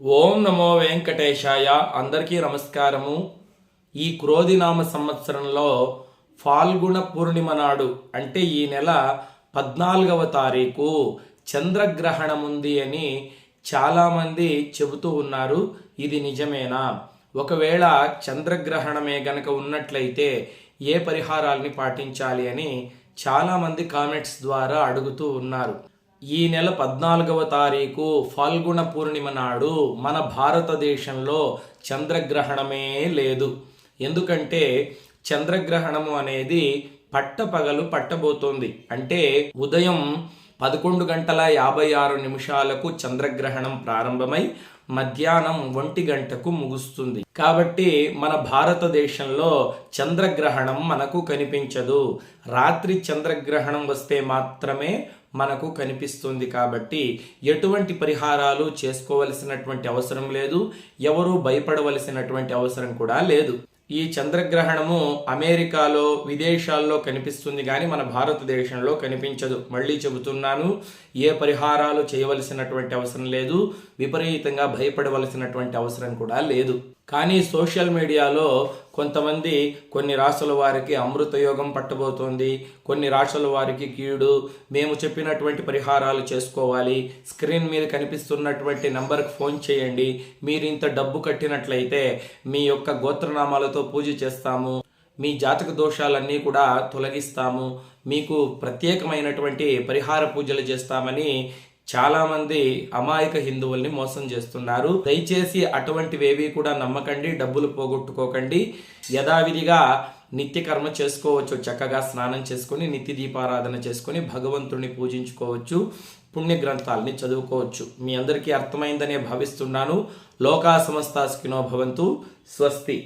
ఓం నమో వెంకటేశాయ. అందరికీ నమస్కారము. ఈ క్రోధినామ సంవత్సరంలో ఫాల్గుణ పూర్ణిమ నాడు అంటే ఈ నెల పద్నాలుగవ తారీఖు చంద్రగ్రహణం ఉంది అని చాలామంది చెబుతూ ఉన్నారు. ఇది నిజమేనా? ఒకవేళ చంద్రగ్రహణమే గనక ఉన్నట్లయితే ఏ పరిహారాల్ని పాటించాలి అని చాలామంది కామెంట్స్ ద్వారా అడుగుతూ ఉన్నారు. ఈ నెల పద్నాలుగవ తారీఖు ఫాల్గుణ పూర్ణిమ నాడు మన భారతదేశంలో చంద్రగ్రహణమే లేదు. ఎందుకంటే చంద్రగ్రహణము అనేది పట్టపగలు పట్టబోతోంది. అంటే ఉదయం పదకొండు గంటల యాభై ఆరు నిమిషాలకు చంద్రగ్రహణం ప్రారంభమై మధ్యాహ్నం ఒంటి గంటకు ముగుస్తుంది. కాబట్టి మన భారతదేశంలో చంద్రగ్రహణం మనకు కనిపించదు. రాత్రి చంద్రగ్రహణం వస్తే మాత్రమే మనకు కనిపిస్తుంది కాబట్టి ఎటువంటి పరిహారాలు చేసుకోవలసినటువంటి అవసరం లేదు. ఎవరు భయపడవలసినటువంటి అవసరం కూడా లేదు. ఈ చంద్రగ్రహణము అమెరికాలో విదేశాల్లో కనిపిస్తుంది కానీ మన భారతదేశంలో కనిపించదు. మళ్ళీ చెబుతున్నాను ఏ పరిహారాలు చేయవలసినటువంటి అవసరం లేదు. విపరీతంగా భయపడవలసినటువంటి అవసరం కూడా లేదు. కానీ సోషల్ మీడియాలో కొంతమంది కొన్ని రాసుల వారికి అమృతయోగం పట్టబోతోంది కొన్ని రాసుల వారికి కీడు మేము చెప్పినటువంటి పరిహారాలు చేసుకోవాలి స్క్రీన్ మీద కనిపిస్తున్నటువంటి నెంబర్కి ఫోన్ చేయండి మీరు ఇంత డబ్బు కట్టినట్లయితే మీ యొక్క గోత్రనామాలతో పూజ చేస్తాము మీ జాతక దోషాలన్నీ కూడా తొలగిస్తాము మీకు ప్రత్యేకమైనటువంటి పరిహార పూజలు చేస్తామని చాలామంది అమాయక హిందువుల్ని మోసం చేస్తున్నారు. దయచేసి అటువంటివేవి కూడా నమ్మకండి డబ్బులు పోగొట్టుకోకండి. యథావిధిగా నిత్య కర్మ చేసుకోవచ్చు. చక్కగా స్నానం చేసుకొని నిత్య దీపారాధన చేసుకొని భగవంతుడిని పూజించుకోవచ్చు. పుణ్య గ్రంథాలని చదువుకోవచ్చు. మీ అందరికీ అర్థమైందనే భావిస్తున్నాను. లోకా సమస్తాస్కినో భవంతు. స్వస్తి.